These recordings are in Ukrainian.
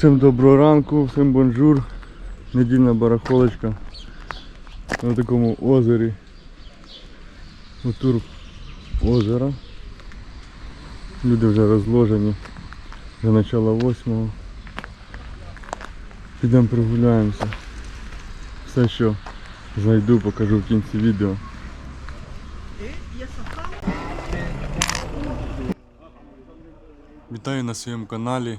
Всім доброго ранку, всім бонжур. Недільна барахолочка на такому озері. Отур озера. Люди вже розложені. Вже начало восьмого. Підемо прогуляємося. Все, що знайду, покажу в кінці відео. Вітаю на своєму каналі.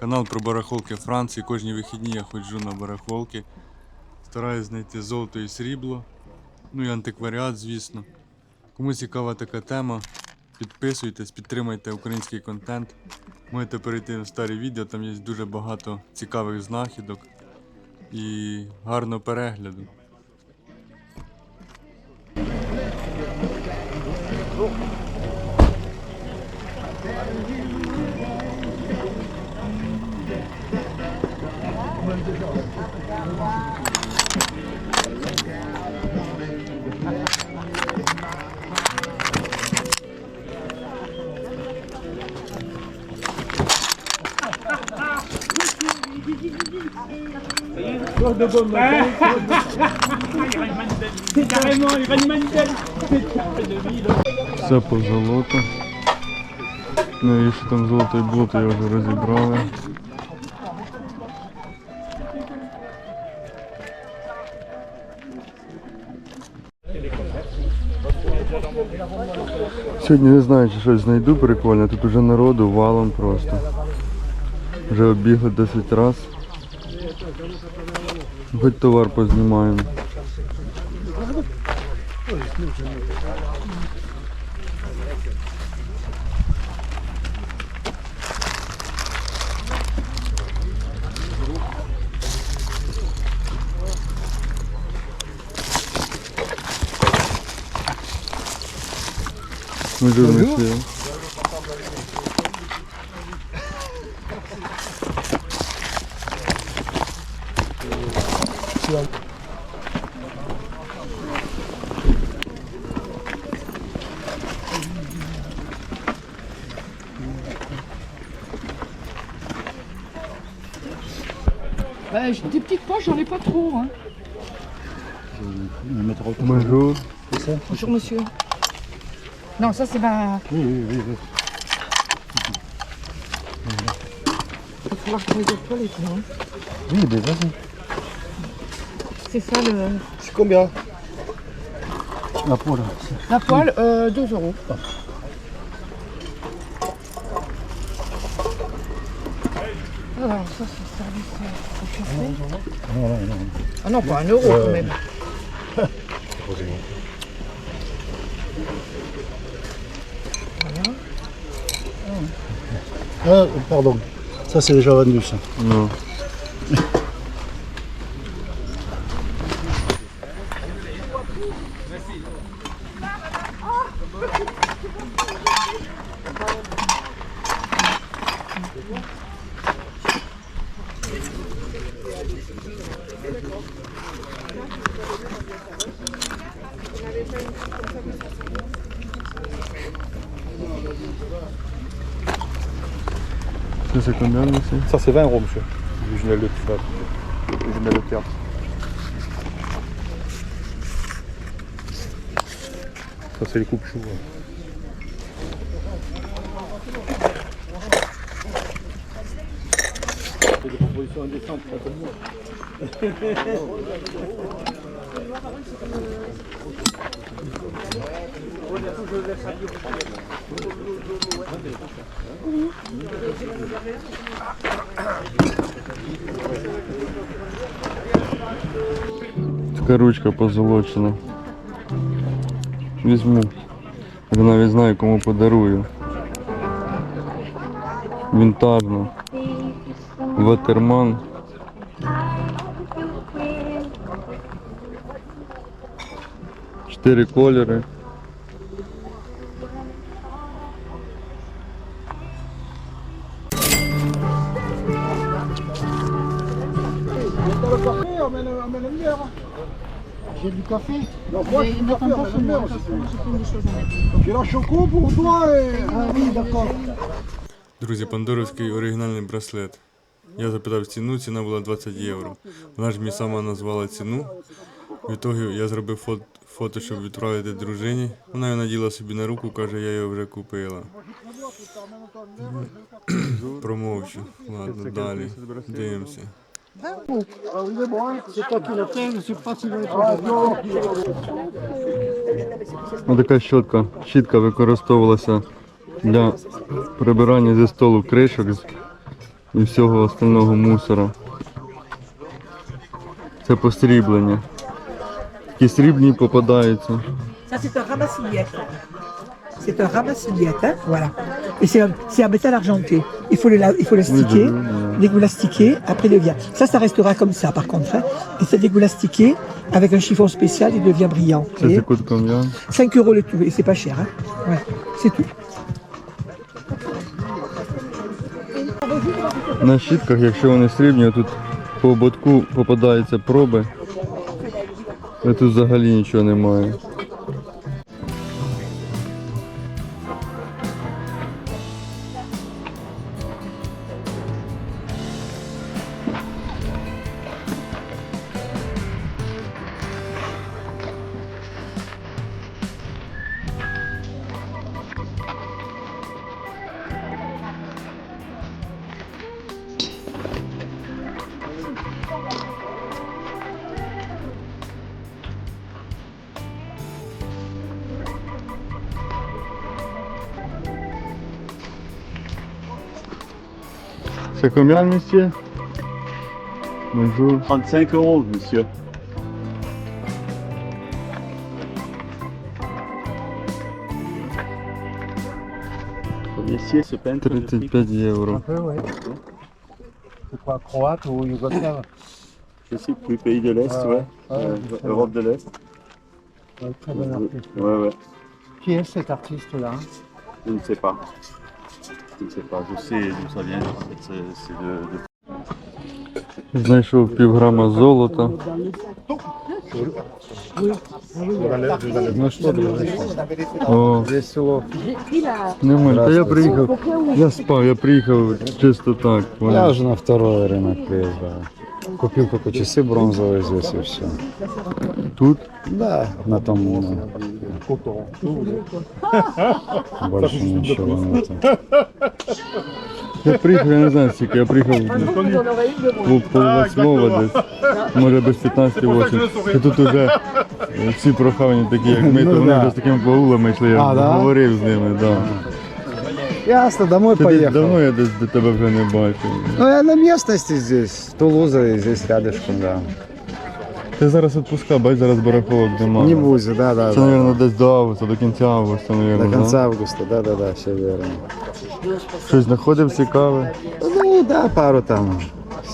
Канал про барахолки Франції. Кожні вихідні я ходжу на барахолки. Стараюсь знайти золото і срібло. Ну і антикваріат, звісно. Кому цікава така тема, підписуйтесь, підтримайте український контент. Можете перейти на старі відео, там є дуже багато цікавих знахідок і гарного перегляду. Все по золоту. Навіщо там золото і болото, я вже розібрали. Сьогодні не знаю, чи щось знайду прикольне, тут уже народу валом просто. Вже обігли 10 раз. Хоч товар познімаємо. Bonjour monsieur. Bah, j'ai des petites poches, j'en ai pas trop. Hein. Bonjour. Bonjour monsieur. Non, ça c'est ma. Oui, oui, oui. oui. Il va falloir que je les toilettes, non? Oui, mais vas-y. C'est ça le. C'est combien? La là. La poêle, euh, 2 euros. Alors, ça c'est service euh, au café. Non. Ah non, pas un euro quand même. Ah, pardon. Ça, c'est déjà vendu, ça. Non. Ça c'est combien monsieur Ça c'est 20 euros monsieur. L'original de théâtre. L'original de théâtre. Ça c'est les coupes choux. hein. Така ручка позолочена. Візьму. Я навіть знаю, кому подарую. Вінтажно. Ватерман. Чотири кольори. Друзі, пандоровський оригінальний браслет. Я запитав ціну, ціна була 20 євро. Вона ж мені сама назвала ціну. В ітогі я зробив фото, фото, щоб відправити дружині. Вона його наділа собі на руку, каже, я його вже купила. Промовчу. Ладно, далі. Дивимося. Ось така щотка. Щітка використовувалася для прибирання зі столу кришок і всього остального мусора. Це посріблення. Такі срібні попадаються. Ça, c'est un ramasse-miettes. C'est un ramasse-miettes, hein, voilà. Et c'est un, c'est un métal argenté. Il faut le, la- il faut le sticker. Oui, je veux, Dès que vous l'astiquez, après il devient. Ça, ça restera comme ça, par contre. hein. Et ça, dès que vous l'astiquez, avec un chiffon spécial, il devient brillant. Це Et за кут кам'ян. 5 euros le tout, et c'est pas cher. Hein. Ouais, c'est tout. На щітках, якщо вони срібні, тут по ободку попадаються проби. І тут взагалі нічого немає. fait combien, monsieur Bonjour. 35 euros, monsieur. Monsieur, se peint. 35 euros. Un peu, oui. C'est quoi, croate ou yougoslave Je sais plus, pays de l'Est, ouais. Euh, Europe de l'Est. Très bon euh, artiste. Ouais, ouais. Qui est cet artiste-là? Je ne sais pas. Je ne sais pas. Je sais d'où ça vient. C'est c'est de, de Знайшов півграма золота. Ну что, О, здесь село. немає. Та я приїхав. Я спав, я приїхав чисто так. Я вже на второй рынок приезжал. Купил только часы бронзовые здесь и все. Тут Да, на том ну, больше ничего нету. я приїхав, я не знаю скільки, я приїхав по, по восьмого десь, може без 15 8. І тут уже всі прохавані такі, як ми, Ну то вони вже з такими погулами йшли, я говорив з ними, да. Ясно, домой Ти десь поехал. давно я десь до тебе вже не бачив. Ну я на местности здесь, Тулуза и здесь рядышком, да. Ти зараз відпуска, бач, зараз барахолок нема. Не бузи, да, да, Це, да. мабуть, десь до августа, до кінця августа, мабуть. До конца августа, да, да, да, все верно. Щось знаходив цікаве. Ну да, пару там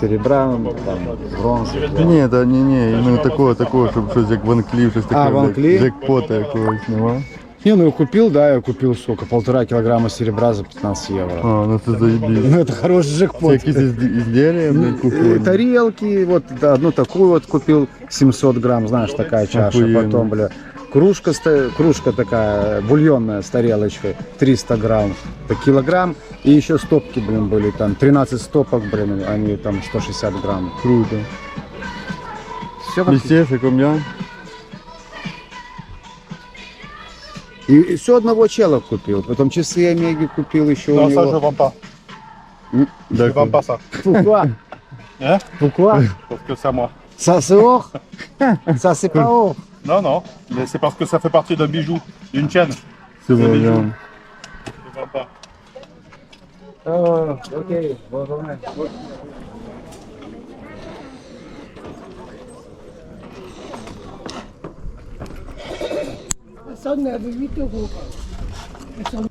серебра, там бронзы. Ні, та ні, ні, іменно такого, такого, щоб щось як Ван Кліф, щось таке, А, Ван блядь, Кліф? джекпота якогось нема. Не, ну я купил, да, я купил сколько, полтора килограмма серебра за 15 евро. А, ну це заєбісь. Ну это хороший Це джекпот. якісь ізд- ізділля, блядь, Э, купили. Тарелки, вот да, одну такую вот купил, 700 грамм, знаешь, такая чаша. Охуенно. Потом, бля, кружка, ста- кружка такая бульонная с тарелочкой, 300 грамм, это килограмм. И еще стопки, блин, были там, 13 стопок, блин, они там 160 грамм. Круто. Все Містєше, ком'ян. И, все одного чела купил. Потом часы Омеги купил еще у Non, ça, je него. vends pas. Je Дякую. vends pas ça. Pourquoi Hein Pourquoi Parce que c'est à moi. Ça c'est or Ça c'est pas or Non, non. Mais c'est parce que ça fait partie d'un bijou, d'une chaîne. Це ком'ян. Je vends pas. Oh, ok, bonne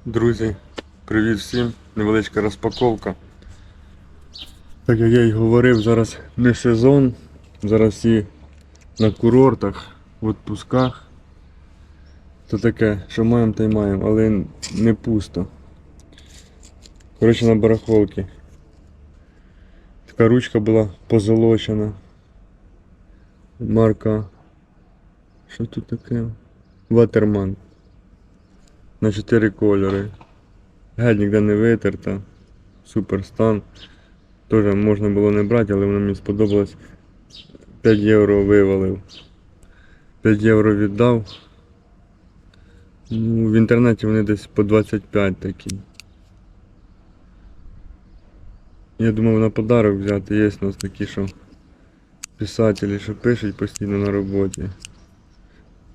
Друзі, привіт всім. Невеличка розпаковка. Так як я й говорив, зараз не сезон. Зараз всі на курортах, в відпусках. То таке, що маємо, та й маємо, але не пусто. Коротше на барахолки. Така ручка була позолочена. Марка. Що тут таке? Ватерман. На 4 кольори. Геть ніде не витерта. Супер стан. Теж можна було не брати, але воно мені сподобалось. 5 євро вивалив. 5 євро віддав. Ну, в інтернеті вони десь по 25 такі. Я думав на подарок взяти, є у нас такі, що писателі, що пишуть постійно на роботі.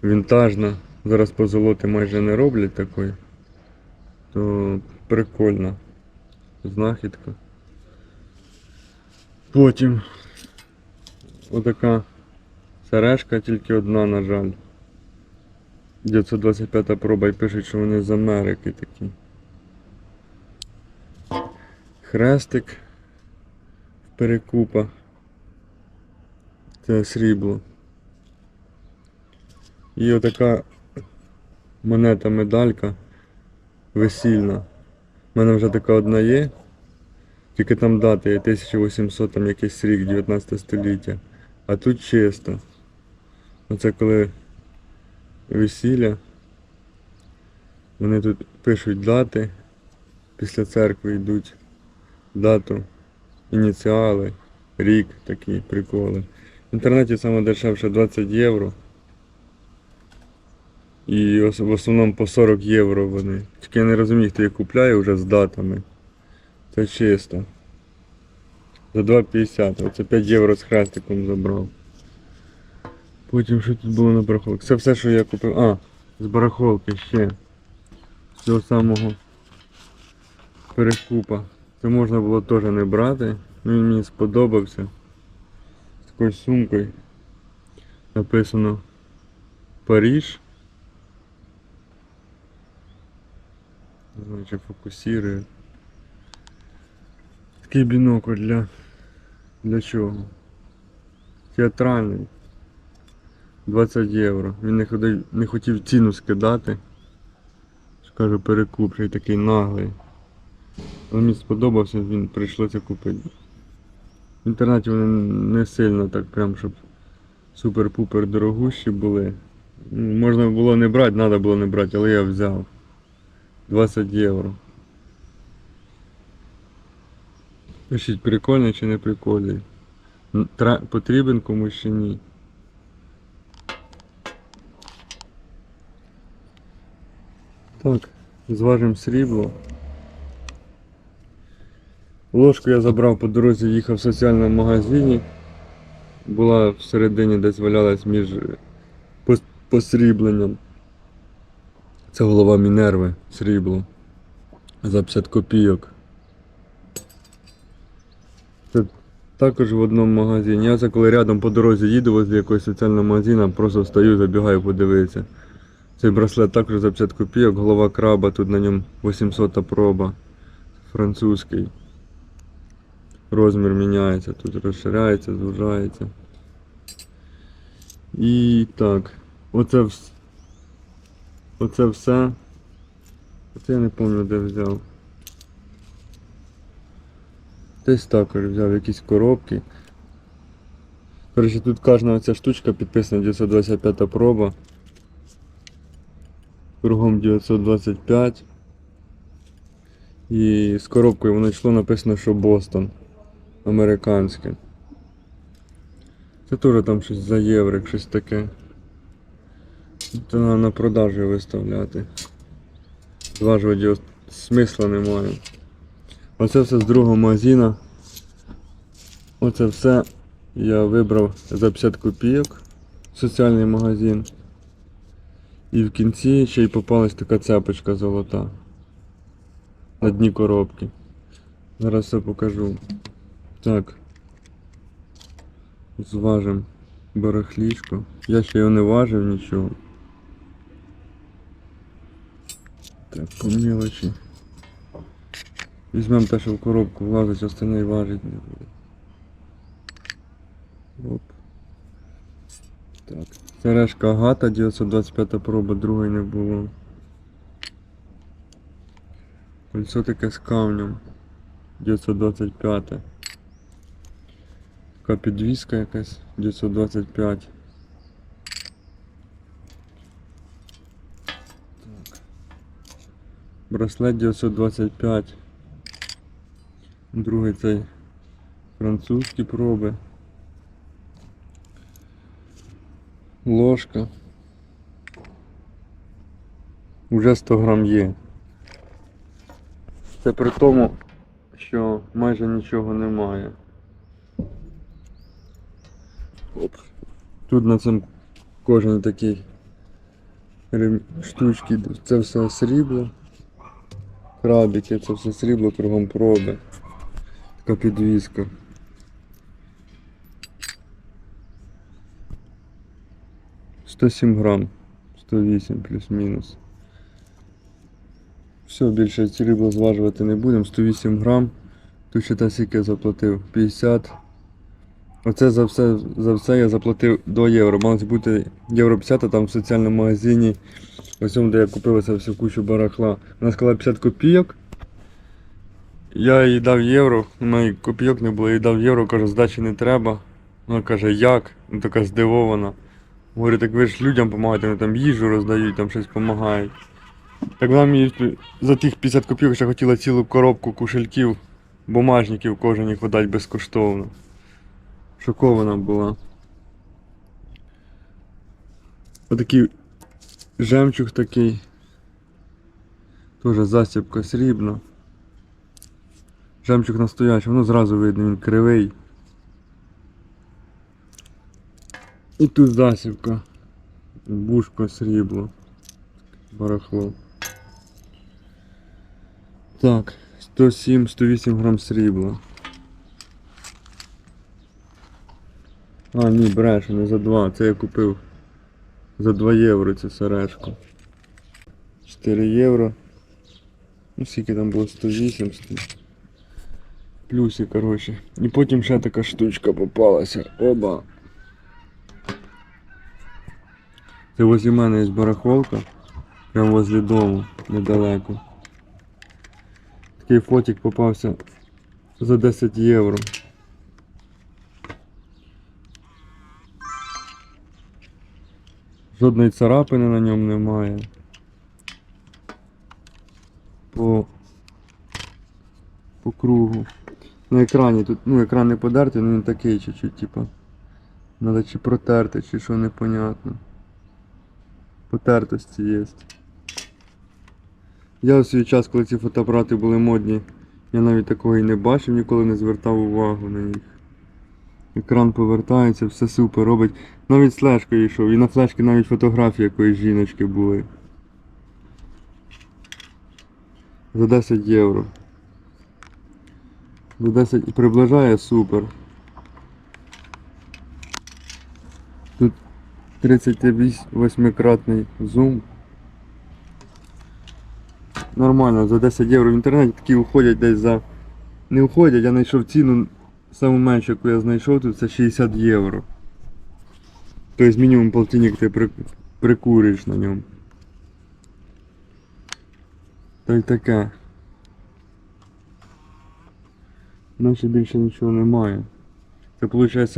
Вінтажна. Зараз позолоти майже не роблять такої. То прикольна знахідка. Потім отака сережка, тільки одна, на жаль. 925 проба і пишуть, що вони з Америки такі. Хрестик в перекупах. Це срібло. І отака монета медалька весільна. У мене вже така одна є. Тільки там дати є 1800 там якийсь рік, 19 століття. А тут чисто. Оце коли весілля. Вони тут пишуть дати, після церкви йдуть дату, ініціали, рік такі приколи. В інтернеті саме дешевше 20 євро. І в основному по 40 євро вони. Тільки я не розумію, хто їх купляє вже з датами. Це чисто. За 2,50. Оце 5 євро з хрестиком забрав. Потім що тут було на барахолці? Це все, що я купив. А, з барахолки ще. З цього самого перекупа. Це можна було теж не брати. Він мені сподобався. З такою сумкою. Написано Паріж. Не знаю, фокусірує. Такий бінокль для. Для чого? Театральний. 20 євро. Він не, ходив, не хотів ціну скидати. Перекуп, ще такий наглий. Але мені сподобався, він прийшлося купити. В інтернеті вони не сильно так прям, щоб супер-пупер дорогущі були. Можна було не брати, треба було не брати, але я взяв. 20 євро. Пишіть, прикольний чи не прикольний. Тра- Потрібен комусь чи ні. Так, зважимо срібло. Ложку я забрав по дорозі, їхав в соціальному магазині. Була всередині десь валялась між пос- посрібленням. Це голова Мінерви, срібло. За 50 копійок. Це також в одному магазині. Я це коли рядом по дорозі їду возле якогось соціального магазину, просто встаю, забігаю подивитися. Цей браслет також за 50 копійок, голова краба, тут на ньому 800 проба. Французький. Розмір міняється, тут розширяється, звужається. І так. Оце. Оце все. Оце я не пам'ятаю де взяв. Десь також взяв якісь коробки. Коротше, тут кожна оця штучка підписана 925 проба. Кругом 925. І з коробкою воно йшло написано, що Бостон. Американське. Це теж там щось за єврик, щось таке. Це на, на продажу виставляти. Зважувати його смисла немає. Оце все з другого магазина. Оце все я вибрав за 50 копійок. Соціальний магазин. І в кінці ще й попалась така цепочка золота. На дні коробки. Зараз все покажу. Так. Зважим барахлішко. Я ще його не важив нічого. Так, по мелочі. Візьмемо те, що в коробку влазить, остальне важить не буде. Оп. Так. Сережка Агата 925 проба, другої не було. Кольцо таке з камнем. 925. Така підвіска якась 925. Браслет 925. Другий цей Французькі проби. Ложка. Уже 100 грам є. Це при тому, що майже нічого немає. Оп. Тут на цьому кожен такий штучки, це все срібло. Крабики, це все срібло, кругом проби. Така підвізка. Сто сім грам. 108 плюс-мінус. Все, більше срібло зважувати не будемо. 108 грам. Тут ще та скільки я заплатив. 50. Оце за все, за все я заплатив до євро. Мало бути євро 50, а там в соціальному магазині, ось де я купив всю кучу барахла. Вона сказала 50 копійок. Я їй дав євро, мене копійок не було, їй дав євро, кажу, здачі не треба. Вона каже, як? Ну така здивована. Говорю, так ви ж людям допомагаєте, вони там їжу роздають, там щось допомагають. Так вона мені за тих 50 копійок ще хотіла цілу коробку кушельків, бумажників кожен їх видати безкоштовно. Шокована була. Отакий жемчуг такий. Тоже засібка срібна. Жемчуг настоящий, воно зразу видно, він кривий. І тут засібка. Бушко срібло. Барахло. Так, 107-108 грам срібла. А, ні, бреше, не за 2. Це я купив за 2 євро цю сережку. 4 євро. Ну скільки там було 108, 100. Плюсі, коротше. І потім ще така штучка попалася. Оба. Це возле мене є барахолка. Прямо возле дому, недалеко. Такий фотик попався за 10 євро. Жодної царапини на ньому немає. По, по кругу. На екрані тут, ну екран не подертий, ну він такий чуть-чуть, типа. Надо чи протерти, чи що непонятно. Потертості є. Я у свій час, коли ці фотоапарати були модні, я навіть такого і не бачив, ніколи не звертав увагу на них. Екран повертається, все супер робить. Навіть з флешкою йшов. І на флешці навіть фотографії якоїсь жіночки були. За 10 євро. За 10 і приближає супер. Тут 38-кратний зум. Нормально, за 10 євро в інтернеті такі уходять десь за. Не уходять, я знайшов ціну саму меншу, яку я знайшов тут, це 60 євро. Тобто мінімум полтинник ти прикуриш на ньому. Та й таке. Наче більше нічого немає. Це виходить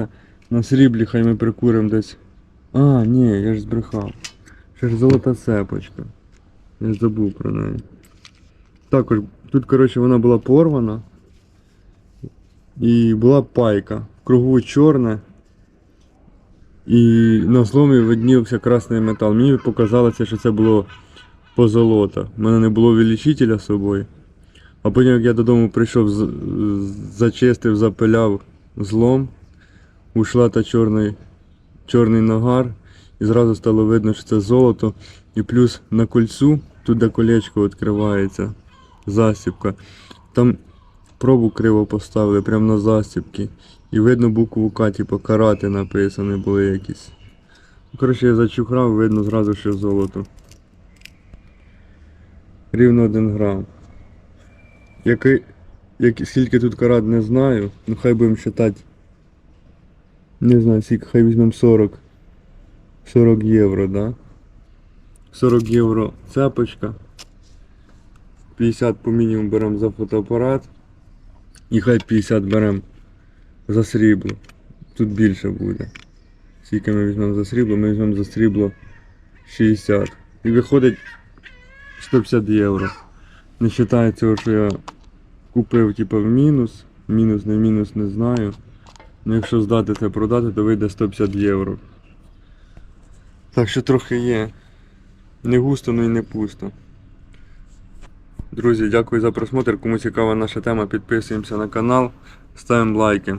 на сріблі хай ми прикуримо десь. А, ні, я ж збрехав. Ще ж золота цепочка. Я забув про неї. Також, тут, коротше, вона була порвана. І була пайка. В Кругу чорна. І на зломі виднівся красний метал. Мені показалося, що це було позолота. У мене не було увеличителя з собою. А потім, як я додому прийшов, зачистив, запиляв злом, ушла та чорний, чорний нагар, і зразу стало видно, що це золото. І плюс на кольцу, тут де колечко відкривається, засібка. Там пробу криво поставили прямо на засібки. І видно букву К, типу карати написані були якісь. Ну, Коротше, я зачухрав, видно зразу, що золото. Рівно 1 грам. Який, як, скільки тут карат не знаю, ну хай будемо вважати. Не знаю, скільки, хай візьмемо 40. 40 євро, да? 40 євро цепочка. 50 по мінімуму беремо за фотоапарат. І хай 50 беремо за срібло. Тут більше буде. Скільки ми візьмемо за срібло, ми візьмемо за срібло 60. І виходить 150 євро. Не вважаю цього, що я купив типу, в мінус. Мінус, не мінус, не знаю. Ну якщо здати це продати, то вийде 150 євро. Так що трохи є. Не густо, ну і не пусто. Друзі, дякую за просмотр. Кому цікава наша тема, підписуємося на канал, ставимо лайки.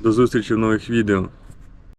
До зустрічі в нових відео.